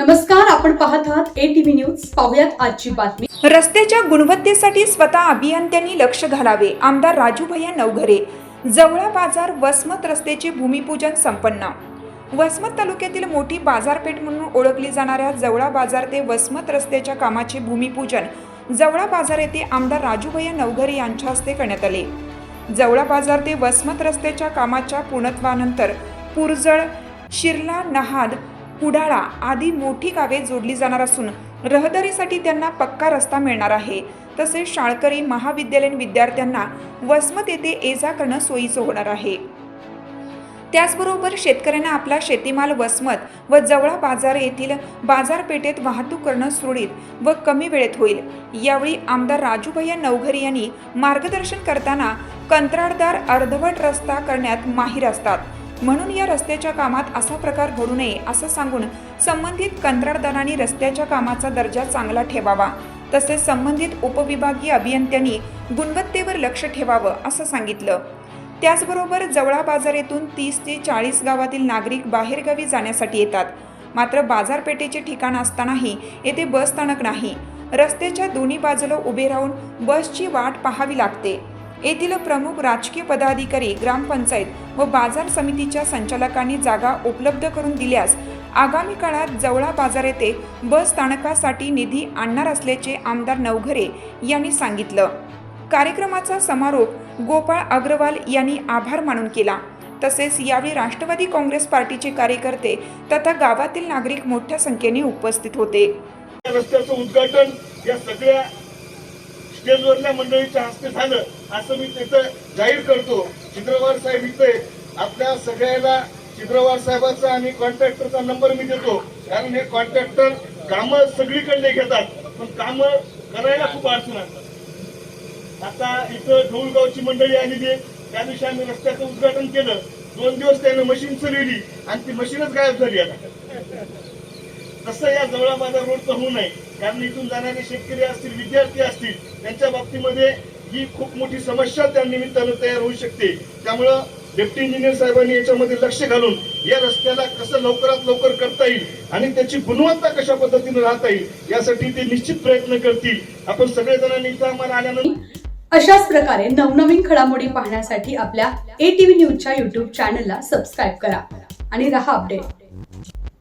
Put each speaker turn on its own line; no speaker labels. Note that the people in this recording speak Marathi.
नमस्कार आपण पाहत आहात ए टीव्ही न्यूज पाहुयात आजची बातमी.
रस्त्याच्या गुणवत्तेसाठी स्वतः अभियंत्यांनी लक्ष घालावे आमदार राजूभैया नवघरे. जवळा बाजार वसमत रस्त्याचे भूमिपूजन संपन्न. वसमत तालुक्यातील मोठी बाजारपेठ म्हणून ओळखली जाणाऱ्या जवळा बाजार ते वसमत रस्त्याच्या कामाचे भूमिपूजन जवळा बाजार येथे आमदार राजूभैया नवघरे यांच्या हस्ते करण्यात आले. जवळा बाजार ते वसमत रस्त्याच्या कामाच्या पूर्णत्वानंतर पुरजळ शिरला नहाद कुडाळा आदी मोठी गावे जोडली जाणार असून रहदारीसाठी त्यांना पक्का रस्ता मिळणार आहे. तसेच शाळकरी महाविद्यालयीन विद्यार्थ्यांना वसमत येथे ये जा करणं सोयीचं होणार आहे. त्याचबरोबर शेतकऱ्यांना आपला शेतीमाल वसमत व जवळा बाजार येथील बाजारपेठेत वाहतूक करणं सुरळीत व कमी वेळेत होईल. यावेळी आमदार राजूभैया नवघरी यांनी मार्गदर्शन करताना कंत्राटदार अर्धवट रस्ता करण्यात माहीर असतात. म्हणून या रस्त्याच्या कामात असा प्रकार घडू नये असं सांगून संबंधित कंत्राटदारांनी रस्त्याच्या कामाचा दर्जा चांगला ठेवावा. तसेच संबंधित उपविभागीय अभियंत्यांनी गुणवत्तेवर लक्ष ठेवावं असं सांगितलं. त्याचबरोबर जवळा बाजार येथून तीस ते चाळीस गावातील नागरिक बाहेरगावी जाण्यासाठी येतात. मात्र बाजारपेठेचे ठिकाण असतानाही येथे बस स्थानक नाही. रस्त्याच्या दोन्ही बाजूला उभे राहून बसची वाट पाहावी लागते. येथील प्रमुख राजकीय पदाधिकारी ग्रामपंचायत व बाजार समितीच्या संचालकांनी जागा उपलब्ध करून दिल्यास आगामी काळात जवळा बाजार येथे बस स्थानकासाठी निधी आणणार असल्याचे आमदार नवघरे यांनी सांगितलं. कार्यक्रमाचा समारोप गोपाळ अग्रवाल यांनी आभार मानून केला. तसेच यावेळी राष्ट्रवादी काँग्रेस पार्टीचे कार्यकर्ते तथा गावातील नागरिक मोठ्या संख्येने उपस्थित होते.
रस्त्याचं उद्घाटन या सगळ्या स्टेजवरल्या मंडळीच्या हस्ते झालं. असं मी तिथं जाहीर करतो. चित्रवार साहेब इथे आपल्या सगळ्याला चित्रवार साहेबाचा आणि कॉन्ट्रॅक्टरचा नंबर मी देतो. कारण हे कॉन्ट्रॅक्टर कामं सगळीकडले घेतात. पण कामं करायला खूप अडचण असतात. आता इथं ढोलगावची मंडळी आलेली आहे. त्या दिवशी आम्ही रस्त्याचं उद्घाटन केलं. दोन दिवस त्यानं मशीन चलवली आणि ती मशीनच गायब झाली आता. तसं या जवळा बाजार रोडचं होऊ नये. कारण इथून जाणारे शेतकरी असतील विद्यार्थी असतील त्यांच्या बाबतीमध्ये ही खूप मोठी समस्या त्या निमित्तानं तयार होऊ शकते. त्यामुळं डेप्टी इंजिनियर साहेबांनी याच्यामध्ये लक्ष घालून या रस्त्याला कसं लवकरात लवकर करता येईल आणि त्याची गुणवत्ता कशा पद्धतीने राहता येईल यासाठी ते निश्चित प्रयत्न करतील. आपण सगळेजणांनी इथं आम्हाला आल्यानंतर
अशाच प्रकारे नवनवीन घडामोडी पाहण्यासाठी आपल्या ए टीव्ही न्यूजच्या युट्यूब चॅनलला सबस्क्राईब करा आणि रहा अपडेट